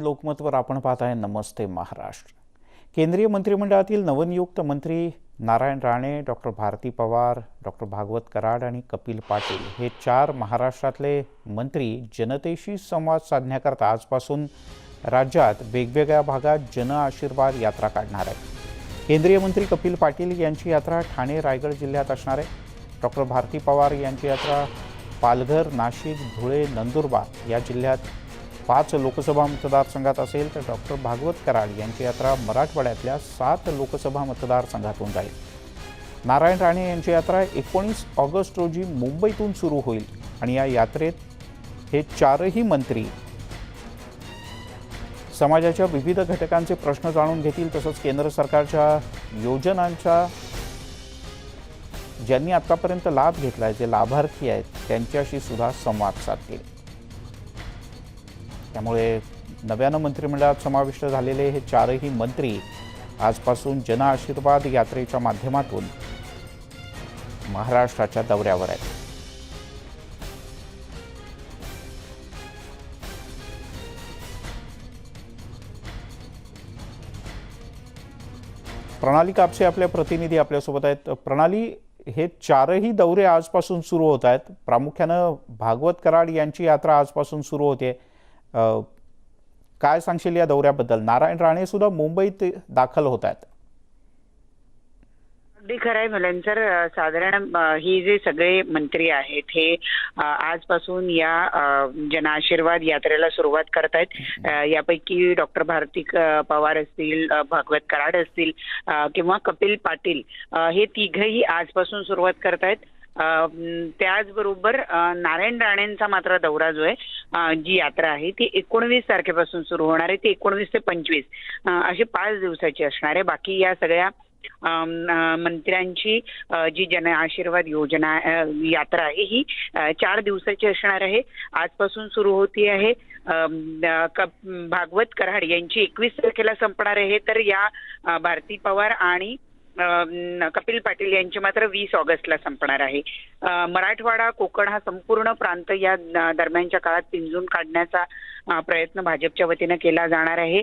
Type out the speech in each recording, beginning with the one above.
लोकमतवर आपण पाहत आहे. नमस्ते महाराष्ट्र. केंद्रीय मंत्रिमंडळातील नवनियुक्त मंत्री नारायण राणे डॉक्टर भारती पवार डॉक्टर भागवत कराड आणि कपिल पाटील हे चार महाराष्ट्रातले मंत्री जनतेशी संवाद साधण्याकरता आजपासून राज्यात वेगवेगळ्या भागात जन आशीर्वाद यात्रा काढणार आहेत. केंद्रीय मंत्री कपिल पाटील यांची यात्रा ठाणे रायगड जिल्ह्यात असणार आहे. डॉक्टर भारती पवार यांची यात्रा पालघर नाशिक धुळे नंदुरबार या जिल्ह्यात पाच लोकसभा मतदारसंघात असेल तर डॉक्टर भागवत कराड यांची यात्रा मराठवाड्यातल्या सात लोकसभा मतदारसंघातून जाईल. नारायण राणे यांची यात्रा एकोणीस ऑगस्ट रोजी मुंबईतून सुरू होईल आणि या यात्रेत हे चारही मंत्री समाजाच्या विविध घटकांचे प्रश्न जाणून घेतील तसंच केंद्र सरकारच्या योजनांच्या ज्यांनी आतापर्यंत लाभ घेतला आहे जे लाभार्थी आहेत त्यांच्याशी सुद्धा संवाद साधतील. त्यामुळे नव्यानं मंत्रिमंडळात समाविष्ट झालेले हे चारही मंत्री आजपासून जन आशीर्वाद यात्रेच्या माध्यमातून महाराष्ट्राच्या दौऱ्यावर आहेत. प्रणाली कापसे आपल्या प्रतिनिधी आपल्यासोबत आहेत. प्रणाली हे चारही दौरे आजपासून सुरू होत आहेत. प्रामुख्यानं भागवत कराड यांची यात्रा आजपासून सुरू होते. आहे काय सांगशील या दौऱ्याबद्दल? नारायण राणे सुद्धा मुंबईत दाखल होत आहेत. अगदी खरं आहे मिलन सर साधारण ही जे सगळे मंत्री आहेत हे आजपासून या जन जनआशीर्वाद यात्रेला सुरुवात करतायत. यापैकी डॉक्टर भारती पवार असतील भागवत कराड असतील किंवा कपिल पाटील हे तिघही आजपासून सुरुवात करतायत. त्याचबरोबर नारायण राणेंचा मात्र दौरा जो आहे जी यात्रा आहे ती एकोणवीस तारखेपासून सुरू होणार आहे. ती एकोणवीस ते पंचवीस अशी पाच दिवसाची असणार आहे. बाकी या सगळ्या मंत्र्यांची जी जन आशीर्वाद योजना यात्रा आहे ही चार दिवसाची असणार आहे. आजपासून सुरू होती आहे. कप- भागवत कराड यांची एकवीस तारखेला संपणार आहे. तर या भारती पवार आणि कपिल पाटील यांची मात्र वीस ऑगस्टला संपणार आहे. मराठवाडा कोकण हा संपूर्ण प्रांत या द- दरम्यानच्या काळात पिंजून काढण्याचा प्रयत्न भाजपच्या वतीनं केला जाणार आहे.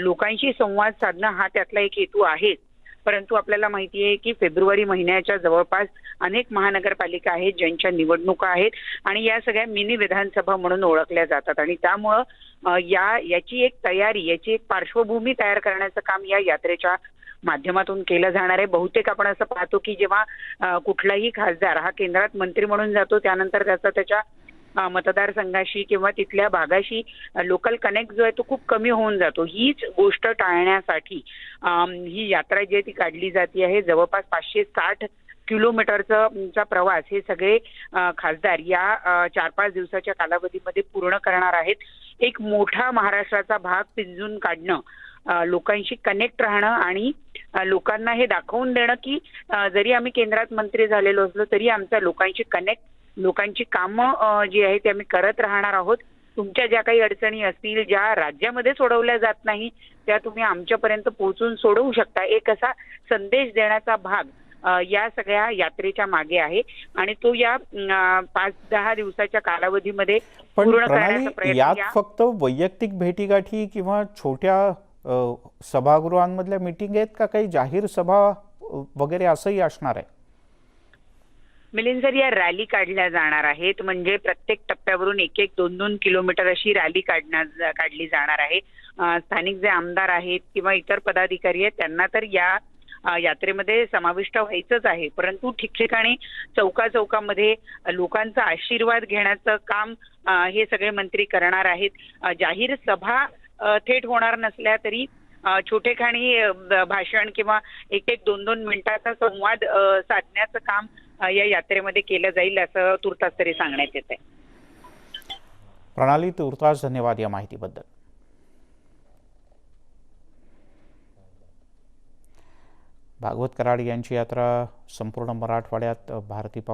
लोकांशी संवाद साधणं हा त्यातला एक हेतू आहेच. परंतु आपल्याला माहिती आहे की फेब्रुवारी महिन्याच्या जवळपास अनेक महानगरपालिका आहेत ज्यांच्या निवडणुका आहेत आणि या सगळ्या मिनी विधानसभा म्हणून ओळखल्या जातात. आणि त्यामुळं या याची एक तयारी याची एक पार्श्वभूमी तयार करण्याचं काम या यात्रेच्या माध्यमातून केलं जाणार आहे. बहुतेक आपण असं पाहतो की जेव्हा कुठलाही खासदार हा केंद्रात मंत्री म्हणून जातो त्यानंतर त्याचा त्याच्या मतदारसंघाशी किंवा तिथल्या भागाशी लोकल कनेक्ट जो आहे तो खूप कमी होऊन जातो. हीच गोष्ट टाळण्यासाठी ही यात्रा जी आहे ती काढली जाते आहे. जवळपास पाचशे साठ किलोमीटरचा प्रवास हे सगळे खासदार या चार पाच दिवसाच्या कालावधीमध्ये पूर्ण करणार आहेत. एक मोठा महाराष्ट्राचा भाग पिंजून काढणं लोकांशी कनेक्ट राहणं आणि लोकांना हे दाखवून देणं की जरी आम्ही केंद्रात मंत्री झालेलो असलो तरी आमच्या लोकांशी कनेक्ट लोकांची कामं जी आहे ती आम्ही करत राहणार आहोत. तुमच्या ज्या काही अडचणी असतील ज्या राज्यामध्ये सोडवल्या जात नाही त्या तुम्ही आमच्यापर्यंत पोहोचून सोडवू शकता. एक असा संदेश देण्याचा भाग या सगळ्या यात्रेच्या मागे आहे. आणि तो या पाच दहा दिवसाच्या कालावधीमध्ये पूर्ण करण्याचा प्रयत्न फक्त वैयक्तिक भेटीगाठी किंवा छोट्या सभागृहांमधल्या मिटिंग आहेत का? काही जाहीर सभा वगैरे असंही असणार आहे? मिलिंद सर या रॅली काढल्या जाणार आहेत. म्हणजे प्रत्येक टप्प्यावरून एक एक दोन दोन किलोमीटर अशी रॅली काढण्यात काढली जाणार आहे. स्थानिक जे आमदार आहेत किंवा इतर पदाधिकारी आहेत त्यांना तर या यात्रेमध्ये समाविष्ट व्हायचंच आहे. परंतु ठिकठिकाणी चौका चौकामध्ये लोकांचा आशीर्वाद घेण्याचं काम हे सगळे मंत्री करणार आहेत. जाहीर सभा थेट होणार नसल्या तरी छोटे खाणी भाषण किंवा एक एक दोन दोन मिनिटाचा संवाद साधण्याचं काम या यात्रेमध्ये केलं जाईल असं तुर्तास तरी सांगण्यात येत आहे. प्रणाली तुर्तास धन्यवाद या माहितीबद्दल. भागवत कराड यांची यात्रा संपूर्ण मराठवाड्यात भारती पवार